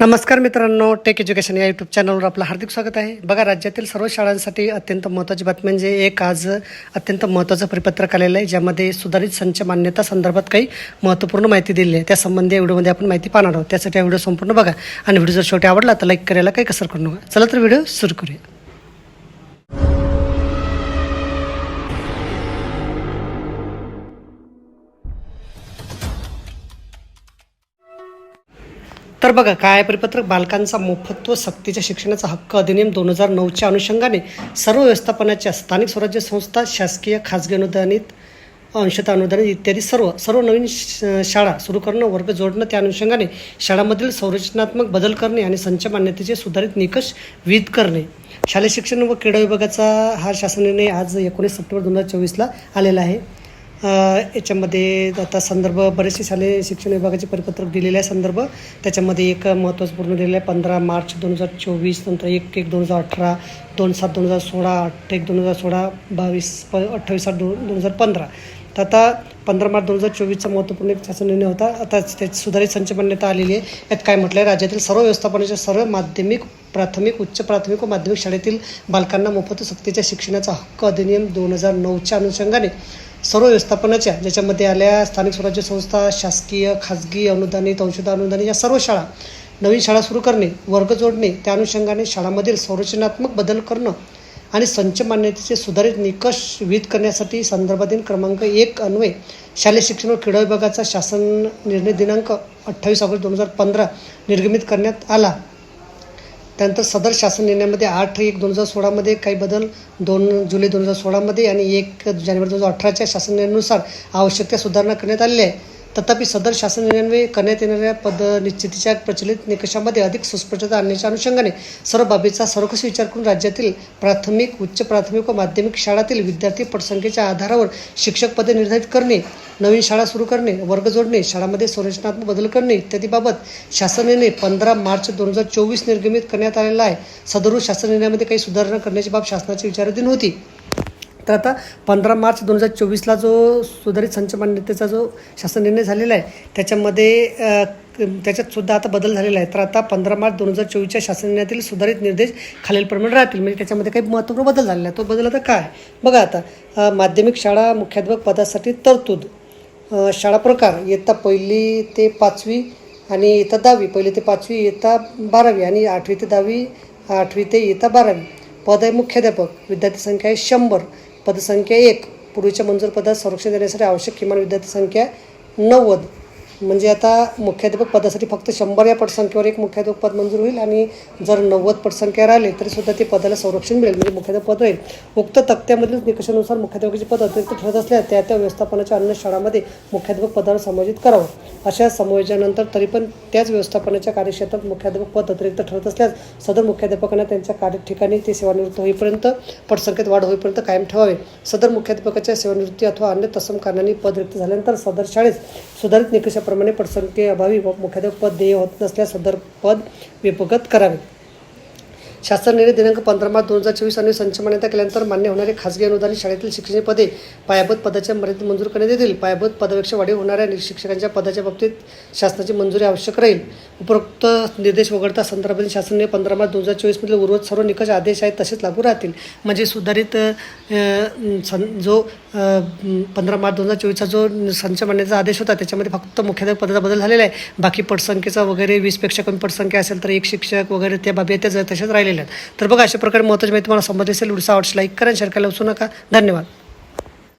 नमस्कार मित्रांनो take education या यूट्यूब चॅनलवर आपलं हार्दिक स्वागत आहे. बघा राज्यातील सर्व शाळांसाठी अत्यंत महत्त्वाची बातमी म्हणजे एक आज अत्यंत महत्त्वाचं परिपत्रक आलेलं आहे ज्यामध्ये सुधारित संच मान्यता संदर्भात काही महत्त्वपूर्ण माहिती दिली आहे. त्यासंबंधी या व्हिडिओमध्ये आपण माहिती पाहणार आहोत. त्यासाठी हा व्हिडिओ संपूर्ण बघा आणि व्हिडिओ जर शेवटी आवडला तर लाईक करायला काही कसर करू नका. चला तर व्हिडिओ सुरू करूया. तर बघा काय परिपत्रक बालकांचा मोफत व सक्तीच्या शिक्षणाचा हक्क अधिनियम दोन हजार नऊच्या अनुषंगाने सर्व व्यवस्थापनाच्या स्थानिक स्वराज्य संस्था शासकीय खाजगी अनुदानित अंशता अनुदानित इत्यादी सर्व सर्व नवीन श- शाळा सुरू करणं वर्ग जोडणं त्या अनुषंगाने शाळांमधील संरचनात्मक बदल करणे आणि संच मान्यतेचे सुधारित निकष विहित करणे. शालेय शिक्षण व क्रीडा विभागाचा हा शासन निर्णय आज एकोणीस सप्टेंबर दोन हजार चोवीसला आलेला आहे. याच्यामध्ये आता संदर्भ बरेचसे शालेय शिक्षण विभागाचे परिपत्रक दिलेले आहे संदर्भ. त्याच्यामध्ये एक महत्त्वाचं पूर्ण दिलेलं आहे पंधरा मार्च दोन हजार चोवीस नंतर एक एक दोन हजार अठरा दोन सात दोन हजार सोळा आठ एक दोन हजार सोळा बावीस प अठ्ठावीस आठ दोन दोन हजार पंधरा. तर आता पंधरा मार्च दोन हजार चोवीसचा महत्त्वपूर्ण एक शासन निर्णय होता. आता त्याची सुधारित संच मान्यता आलेली आहे. यात काय म्हटलं आहे राज्यातील सर्व व्यवस्थापनाच्या सर्व माध्यमिक प्राथमिक उच्च प्राथमिक व माध्यमिक शाळेतील बालकांना मोफत सक्तीच्या शिक्षणाचा हक्क अधिनियम दोन हजार नऊच्या अनुषंगाने सर्व व्यवस्थापनाच्या ज्याच्यामध्ये आल्या स्थानिक स्वराज्य संस्था शासकीय खाजगी अनुदानित औषध अनुदानित या सर्व शाळा नवीन शाळा सुरू करणे वर्ग जोडणे त्या अनुषंगाने शाळांमधील संरचनात्मक बदल करणं आणि संच मान्यतेचे सुधारित निकष विहित करण्यासाठी संदर्भाधीन क्रमांक एक अन्वये शालेय शिक्षण व क्रीडा विभागाचा शासन निर्णय दिनांक अठ्ठावीस ऑगस्ट दोन हजार पंधरा निर्गमित करण्यात आला. त्यानंतर सदर शासन निर्णयामध्ये आठ एक दोन हजार सोळामध्ये काही बदल दोन जुलै दोन हजार सोळामध्ये आणि एक जानेवारी दोन हजार अठराच्या शासन निर्णयानुसार आवश्यक त्या सुधारणा करण्यात आलेल्या आहे तथापि सदर शासन निर्णय करण्यात येणाऱ्या पद निश्चितीच्या प्रचलित निकषामध्ये अधिक सुस्पष्टता आणण्याच्या अनुषंगाने सर्व बाबीचा सर्वकष विचार करून राज्यातील प्राथमिक उच्च प्राथमिक व माध्यमिक शाळातील विद्यार्थी पटसंख्येच्या आधारावर शिक्षक पदे निर्धारित करणे नवीन शाळा सुरू करणे वर्ग जोडणे शाळांमध्ये संरचनात्मक बदल करणे इत्यादीबाबत शासन निर्णय पंधरा मार्च दोन हजार चोवीस निर्गमित करण्यात आलेला आहे. सदरू शासन निर्णयामध्ये काही सुधारणा करण्याची बाब शासनाची विचाराधीन होती. तर आता पंधरा मार्च दोन हजार चोवीसला जो सुधारित संच मान्यतेचा जो शासन निर्णय झालेला आहे त्याच्यामध्ये त्याच्यातसुद्धा आता बदल झालेला आहे. तर आता पंधरा मार्च दोन हजार चोवीसच्या शासन निर्णयातील सुधारित निर्देश खालीलप्रमाणे राहतील. म्हणजे त्याच्यामध्ये काही महत्त्वपूर्ण बदल झालेला आहे तो बदल आता काय? बघा आता माध्यमिक शाळा मुख्याध्यापक पदासाठी तरतूद. शाळा प्रकार इयत्ता पहिली ते पाचवी आणि इयत्ता दहावी. पहिली ते पाचवी इयत्ता बारावी आणि आठवी ते दहावी आठवी ते इयत्ता बारावी. पद आहे मुख्याध्यापक. विद्यार्थी संख्या आहे शंभर. पदसंख्या एक. पूर्वीच्या मंजूर पदात संरक्षण देण्यासाठी आवश्यक किमान विद्यार्थी संख्या नव्वद. म्हणजे आता मुख्याध्यापक पदासाठी फक्त शंभर या पटसंख्येवर एक मुख्याध्यापक पद मंजूर होईल आणि जर नव्वद पटसंख्या राहिले तरी सुद्धा ते पदाला संरक्षण मिळेल म्हणजे मुख्याध्यापक पद राहील उक्त तक्त्यामधील निकषानुसार मुख्याध्यापकाचे पद अतिरिक्त ठरत असल्यास त्या त्या व्यवस्थापनाच्या अन्य शाळांमध्ये मुख्याध्यापक पदावर समायोजित करावं. अशा समायोजनानंतर तरी पण त्याच व्यवस्थापनाच्या कार्यक्षेत्रात मुख्याध्यापक पद अतिरिक्त ठरत असल्यास सदर मुख्याध्यापकांना त्यांच्या कार्य ठिकाणी ते सेवानिवृत्त होईपर्यंत पटसंख्येत वाढ होईपर्यंत कायम ठेवावे. सदर मुख्याध्यापकाच्या सेवानिवृत्ती अथवा अन्य तत्सम कारणांनी पद रिक्त झाल्यानंतर सदर शाळेत सुधारित निकषाप्रमाणे पटसंख्येअभावी व मुख्याध्यापक पद देय होत नसल्यास सदर पद विभगत करावे. शासन निर्णय दिनांक पंधरा मार्च दोन हजार चोवीस आणि संच मान्यता केल्यानंतर मान्य होणारे खाजगी अनुदानित शाळेतील शिक्षण पदे पायाभूत पदाच्या मर्यादित मंजूर करण्यात येतील. पायाभूत पदापेक्षा वाढीव होणाऱ्या शिक्षकांच्या पदाच्या बाबतीत शासनाची मंजुरी आवश्यक राहील. उपरोक्त निर्देश वगळता संदर्भातील शासन पंधरा मार्च दोन हजार चोवीसमधील उर्वरित सर्व निकष आदेश आहेत तसेच लागू राहतील. म्हणजे सुधारित जो पंधरा मार्च दोन हजार चोवीसचा जो संच मान्यचा आदेश होता त्याच्यामध्ये फक्त मुख्याध्यापक पदाचा बदल झालेला आहे. बाकी पटसंख्येचा वगैरे वीसपेक्षा कमी पटसंख्या असेल तर एक शिक्षक वगैरे त्या बाबी आहेत त्या तशाच राहिलेल्या आहेत तर बघा अशा प्रकारे महत्त्वाची माहिती तुम्हाला समजली असेल व्हिडिओ आवडस लाईक करा शेअर करायला विसरू नका. धन्यवाद.